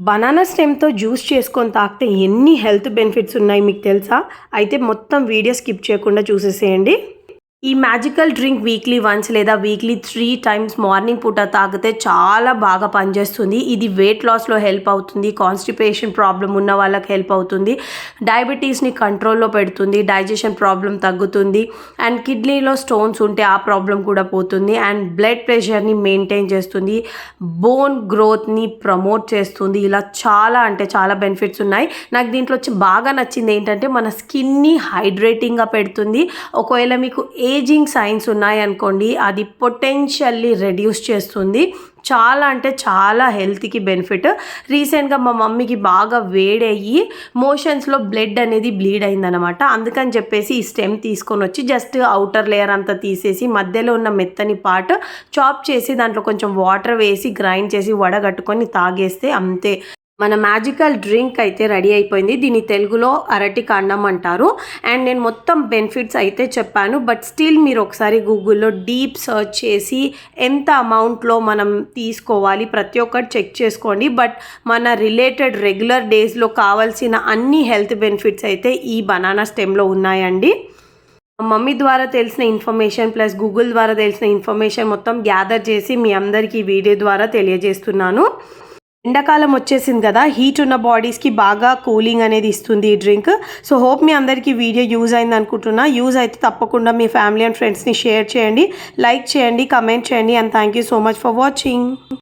Banana స్టెమ్తో juice చేసుకొని తాగితే ఎన్ని హెల్త్ బెనిఫిట్స్ ఉన్నాయి మీకు తెలుసా? అయితే మొత్తం వీడియో స్కిప్ చేయకుండా చూసేసేయండి. ఈ మ్యాజికల్ డ్రింక్ వీక్లీ వన్స్ లేదా వీక్లీ త్రీ టైమ్స్ మార్నింగ్ పూట తాగితే చాలా బాగా పనిచేస్తుంది. ఇది వెయిట్ లాస్లో హెల్ప్ అవుతుంది. కాన్స్టిపేషన్ ప్రాబ్లం ఉన్న వాళ్ళకి హెల్ప్ అవుతుంది. డయాబెటీస్ని కంట్రోల్లో పెడుతుంది. డైజెషన్ ప్రాబ్లం తగ్గుతుంది. అండ్ కిడ్నీలో స్టోన్స్ ఉంటే ఆ ప్రాబ్లం కూడా పోతుంది. అండ్ బ్లడ్ ప్రెషర్ని మెయింటైన్ చేస్తుంది. బోన్ గ్రోత్ని ప్రమోట్ చేస్తుంది. ఇలా చాలా అంటే చాలా బెనిఫిట్స్ ఉన్నాయి. నాకు దీంట్లో వచ్చి బాగా నచ్చింది ఏంటంటే మన స్కిన్ని హైడ్రేటింగ్గా పెడుతుంది. ఒకవేళ మీకు ఏ ఏజింగ్ సైన్స్ ఉన్నాయనుకోండి అది పొటెన్షియల్లీ రెడ్యూస్ చేస్తుంది. చాలా అంటే చాలా హెల్త్కి బెనిఫిట్ రీసెంట్గా మా మమ్మీకి బాగా వేడయ్యి మోషన్స్లో బ్లడ్ అనేది బ్లీడ్ అయిందనమాట అందుకని చెప్పేసి ఈ స్టెమ్ తీసుకొని వచ్చి జస్ట్ అవుటర్ లేయర్ అంతా తీసేసి మధ్యలో ఉన్న మెత్తని పార్ట్ చాప్ చేసి దాంట్లో కొంచెం వాటర్ వేసి గ్రైండ్ చేసి వడగట్టుకొని తాగేస్తే అంతే. మన మ్యాజికల్ డ్రింక్ అయితే రెడీ అయిపోయింది. దీన్ని తెలుగులో అరటి కాండం అంటారు. అండ్ నేను మొత్తం బెనిఫిట్స్ అయితే చెప్పాను. బట్ స్టిల్ మీరు ఒకసారి గూగుల్లో డీప్ సర్చ్ చేసి ఎంత అమౌంట్లో మనం తీసుకోవాలి ప్రతి ఒక్కటి చెక్ చేసుకోండి. బట్ మన రిలేటెడ్ రెగ్యులర్ డేస్లో కావాల్సిన అన్ని హెల్త్ బెనిఫిట్స్ అయితే ఈ బనానా స్టెమ్లో ఉన్నాయండి. మమ్మీ ద్వారా తెలిసిన ఇన్ఫర్మేషన్ ప్లస్ గూగుల్ ద్వారా తెలిసిన ఇన్ఫర్మేషన్ మొత్తం గ్యాదర్ చేసి మీ అందరికీ వీడియో ద్వారా తెలియజేస్తున్నాను. ఎండాకాలం వచ్చేసింది కదా హీట్ ఉన్న బాడీస్కి బాగా కూలింగ్ అనేది ఇస్తుంది ఈ డ్రింక్ సో హోప్ మీ అందరికీ వీడియో యూజ్ అయింది అనుకుంటున్నా. యూజ్ అయితే తప్పకుండా మీ ఫ్యామిలీ అండ్ ఫ్రెండ్స్ని షేర్ చేయండి లైక్ చేయండి కమెంట్ చేయండి and thank you so much for watching